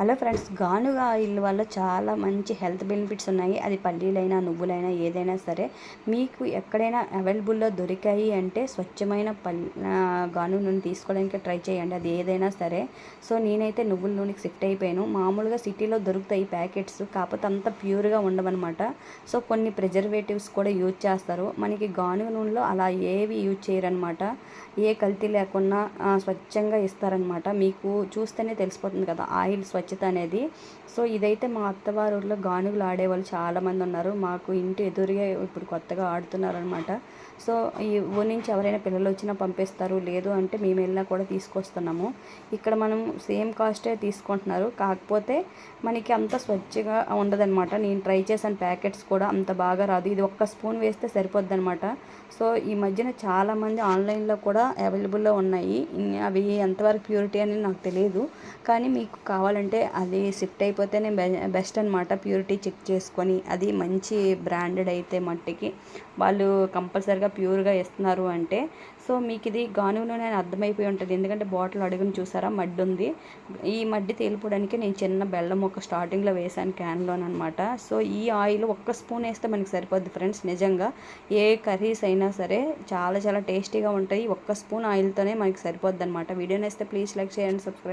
Hello friends గానుగా oil వల్ల చాలా మంచి హెల్త్ బెనిఫిట్స్ ఉన్నాయి. అది పల్లీలైనా నువ్వులైనా ఏదైనా సరే మీకు ఎక్కడైనా అవైలబుల్లో దొరికాయి అంటే స్వచ్ఛమైన పల్ గాను నూనె తీసుకోవడానికి ట్రై చేయండి. అది ఏదైనా సరే. సో నేనైతే నువ్వుల నూనెకి షిఫ్ట్ అయిపోయాను. మామూలుగా సిటీలో దొరుకుతాయి ప్యాకెట్స్ కాకపోతే అంత ప్యూర్గా ఉండవన్నమాట. సో కొన్ని ప్రిజర్వేటివ్స్ కూడా యూజ్ చేస్తారు. మనకి గానుగ నూనెలో అలా ఏవి యూజ్ చేయరనమాట ఏ కల్తీ లేకుండా స్వచ్ఛంగా ఇస్తారనమాట మీకు చూస్తేనే తెలిసిపోతుంది కదా ఆయిల్ స్వచ్ఛ స్వచ్ఛత అనేది. సో ఇదైతే మా అత్తవారి ఊర్లో గానుగులు ఆడేవాళ్ళు చాలామంది ఉన్నారు. మాకు ఇంటి ఎదురుగా ఇప్పుడు కొత్తగా ఆడుతున్నారు అనమాట సో ఈ ఊరి నుంచి ఎవరైనా పిల్లలు వచ్చినా పంపిస్తారు. లేదు అంటే మేము వెళ్ళినా కూడా తీసుకొస్తున్నాము. ఇక్కడ మనం సేమ్ కాస్టే తీసుకుంటున్నారు. కాకపోతే మనకి అంత స్వచ్ఛగా ఉండదన్నమాట నేను ట్రై చేశాను ప్యాకెట్స్ కూడా. అంత బాగా రాదు. ఇది ఒక్క స్పూన్ వేస్తే సరిపోద్ది అనమాట సో ఈ మధ్యన చాలామంది ఆన్లైన్లో కూడా అవైలబుల్లో ఉన్నాయి. అవి ఎంతవరకు ప్యూరిటీ అని నాకు తెలియదు. కానీ మీకు కావాలంటే అంటే అది షిఫ్ట్ అయిపోతేనే బెస్ట్ అనమాట ప్యూరిటీ చెక్ చేసుకొని అది మంచి బ్రాండెడ్ అయితే మట్టికి వాళ్ళు కంపల్సరిగా ప్యూర్గా ఇస్తున్నారు అంటే. సో మీకు ఇది గాను నూనె అని అర్థమైపోయి ఉంటుంది. ఎందుకంటే బాటిల్ అడుగుని చూసారా మడ్డి ఉంది ఈ మడ్డి తేలిపోవడానికి నేను చిన్న బెల్లం ఒక స్టార్టింగ్లో వేసాను క్యాన్లోనమాట సో ఈ ఆయిల్ ఒక్క స్పూన్ వేస్తే మనకి సరిపోద్ది ఫ్రెండ్స్ నిజంగా. ఏ కర్రీస్ అయినా సరే చాలా చాలా టేస్టీగా ఉంటాయి. ఒక్క స్పూన్ ఆయిల్తోనే మనకి సరిపోద్ది అనమాట వీడియోని వేస్తే ప్లీజ్ లైక్ చేయండి సబ్స్క్రైబ్